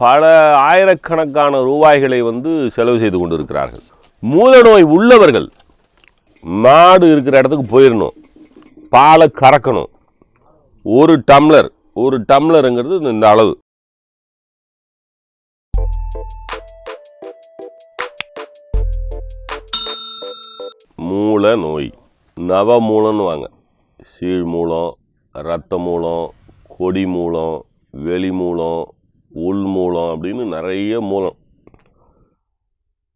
பல ஆயிரக்கணக்கான ரூபாய்களை வந்து செலவு செய்து கொண்டிருக்கிறார்கள். மூல நோய் உள்ளவர்கள் மாடு இருக்கிற இடத்துக்கு போயிடணும் பாலை கறக்கணும். ஒரு டம்ளர் ஒரு டம்ளருங்கிறது இந்த- அளவு. மூல நோய் நவமூலம்னு வாங்க சீழ் மூலம் ரத்த மூலம் கொடி மூலம் வெளி மூலம் உள் மூலம் அப்படின்னு நிறைய மூலம்.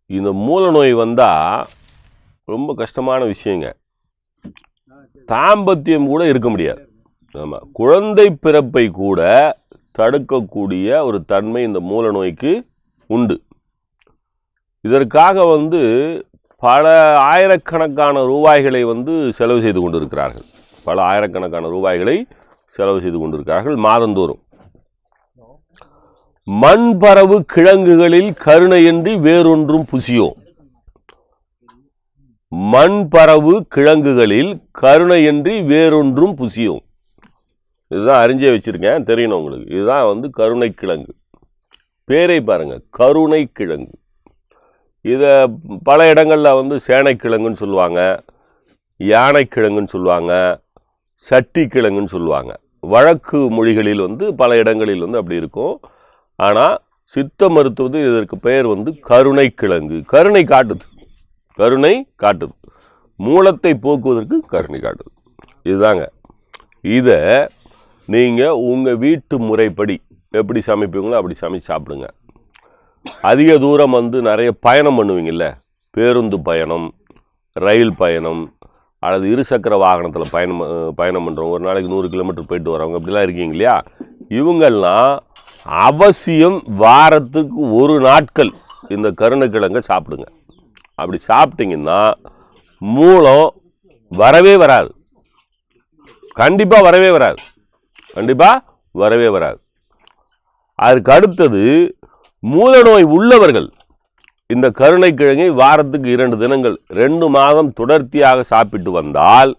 இந்த மூல நோய் வந்தால் ரொம்ப கஷ்டமான விஷயங்க. தாம்பத்தியம் கூட இருக்க முடியாது. ஆமாம் குழந்தை பிறப்பை கூட தடுக்கக்கூடிய ஒரு தன்மை இந்த மூல நோய்க்கு உண்டு. இதற்காக வந்து பல ஆயிரக்கணக்கான ரூபாய்களை வந்து செலவு செய்து கொண்டிருக்கிறார்கள். பல ஆயிரக்கணக்கான ரூபாய்களை செலவு செய்து கொண்டிருக்கிறார்கள் மாதந்தோறும். மண்பரவு கிழங்குகளில் கருணையின்றி வேறொன்றும் புசியோ? மண்பரவு கிழங்குகளில் கருணையின்றி வேறொன்றும் புசியும் இதுதான் அறிஞ்சே வச்சுருக்கேன் தெரியணும் உங்களுக்கு. இதுதான் வந்து கருணை கிழங்கு. பேரை பாருங்க கருணை கிழங்கு. இதை பல இடங்களில் வந்து சேனைக்கிழங்குன்னு சொல்லுவாங்க யானைக்கிழங்குன்னு சொல்லுவாங்க சட்டி கிழங்குன்னு சொல்லுவாங்க. வழக்கு மொழிகளில் வந்து பல இடங்களில் வந்து அப்படி இருக்கும். ஆனால் சித்த மருத்துவது இதற்கு பெயர் வந்து கருணை கிழங்கு கருணை காட்டுது. கருணை காட்டுது. மூலத்தை போக்குவதற்கு கருணை காட்டுது. இதுதாங்க. இதை நீங்கள் உங்கள் வீட்டு முறைப்படி எப்படி சமைப்பீங்களோ அப்படி சமைச்சு சாப்பிடுங்க. அதிக தூரம் வந்து நிறைய பயணம் பண்ணுவீங்கள்ல பேருந்து பயணம் ரயில் பயணம் அல்லது இருசக்கர வாகனத்தில் பயணம் பயணம் பண்ணுறவங்க ஒரு நாளைக்கு நூறு கிலோமீட்டர் போயிட்டு வரவங்க அப்படிலாம் இருக்கீங்க இல்லையா? இவங்கெல்லாம் அவசியம் வாரத்துக்கு ஒரு நாட்கள் இந்த கருணக்கிழங்க சாப்பிடுங்க. அப்படி சாப்பிட்டீங்கன்னா மூலம் வரவே வராது. கண்டிப்பாக வரவே வராது. கண்டிப்பாக வரவே வராது. அதுக்கு அடுத்தது மூல நோய் உள்ளவர்கள் இந்த கருணைக்கிழங்கை வாரத்துக்கு இரண்டு தினங்கள் ரெண்டு மாதம் தொடர்ச்சியாக சாப்பிட்டு வந்தால்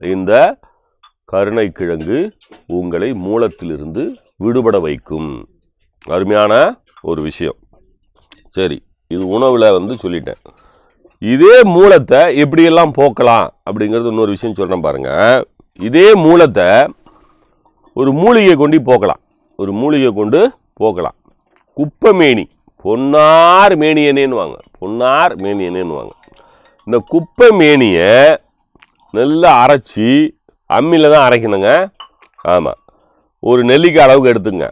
இந்த கருணைக்கிழங்கு உங்களை மூலத்திலிருந்து விடுபட வைக்கும். அருமையான ஒரு விஷயம். சரி இது உணவில் வந்து சொல்லிட்டேன். இதே மூலத்தை எப்படியெல்லாம் போக்கலாம் அப்படிங்கிறது இன்னொரு விஷயம் சொல்கிறேன் பாருங்கள் இதே மூலத்தை ஒரு மூலிகை கொண்டு போக்கலாம் ஒரு மூலிகை கொண்டு போக்கலாம் குப்பை மேனி பொன்னார் மேனியனேன்னுவாங்க பொன்னார் மேனியனேன்னுவாங்க இந்த குப்பை மேனியை நல்லா அரைச்சி அம்மியில் தான் அரைக்கணுங்க. ஆமாம் ஒரு நெல்லிக்காய் அளவுக்கு எடுத்துங்க.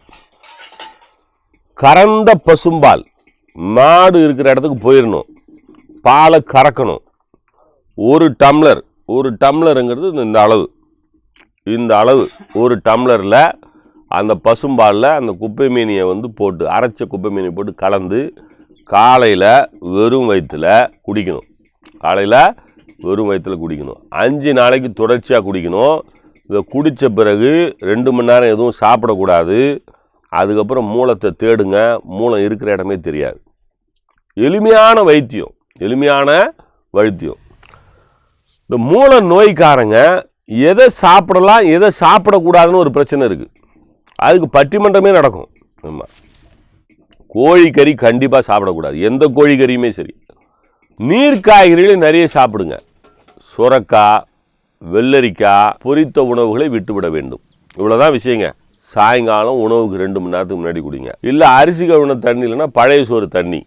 கறந்த பசும்பால். மாடு இருக்கிற இடத்துக்கு போயிடணும் பாலை கறக்கணும். ஒரு டம்ளர் ஒரு டம்ளருங்கிறது இந்த- இந்த அளவு. இந்த அளவு ஒரு டம்ளரில் அந்த பசும்பாலில் அந்த குப்பை மீனியை வந்து போட்டு அரைச்ச குப்பை மீனியை போட்டு கலந்து காலையில் வெறும் வயிற்றில் குடிக்கணும். காலையில் வெறும் வயிற்றில் குடிக்கணும். அஞ்சு நாளைக்கு தொடர்ச்சியாக குடிக்கணும். இதை குடித்த பிறகு ரெண்டு மணி நேரம் எதுவும் சாப்பிடக்கூடாது. அதுக்கப்புறம் மூலத்தை தேடுங்க. மூலம் இருக்கிற இடமே தெரியாது. எளிமையான வைத்தியம். எளிமையான வைத்தியம். இந்த மூல நோய்க்காரங்க எதை சாப்பிடலாம் எதை சாப்பிடக்கூடாதுன்னு ஒரு பிரச்சனை இருக்குது அதுக்கு பட்டிமன்றமே நடக்கும். ஆமாம் கோழிக்கறி கண்டிப்பாக சாப்பிடக்கூடாது. எந்த கோழிக்கறியுமே சரி. நீர் காய்கறிகளையும் நிறைய சாப்பிடுங்க. சுரக்காய் வெள்ளரிக்காய் பொரித்த உணவுகளை விட்டுவிட வேண்டும். இவ்வளோதான் விஷயங்க. சாயங்காலம் உணவுக்கு ரெண்டு மணி நேரத்துக்கு முன்னாடி குடிங்க. இல்லை அரிசி கழுவின தண்ணி இல்லைன்னா பழைய சோறு தண்ணி.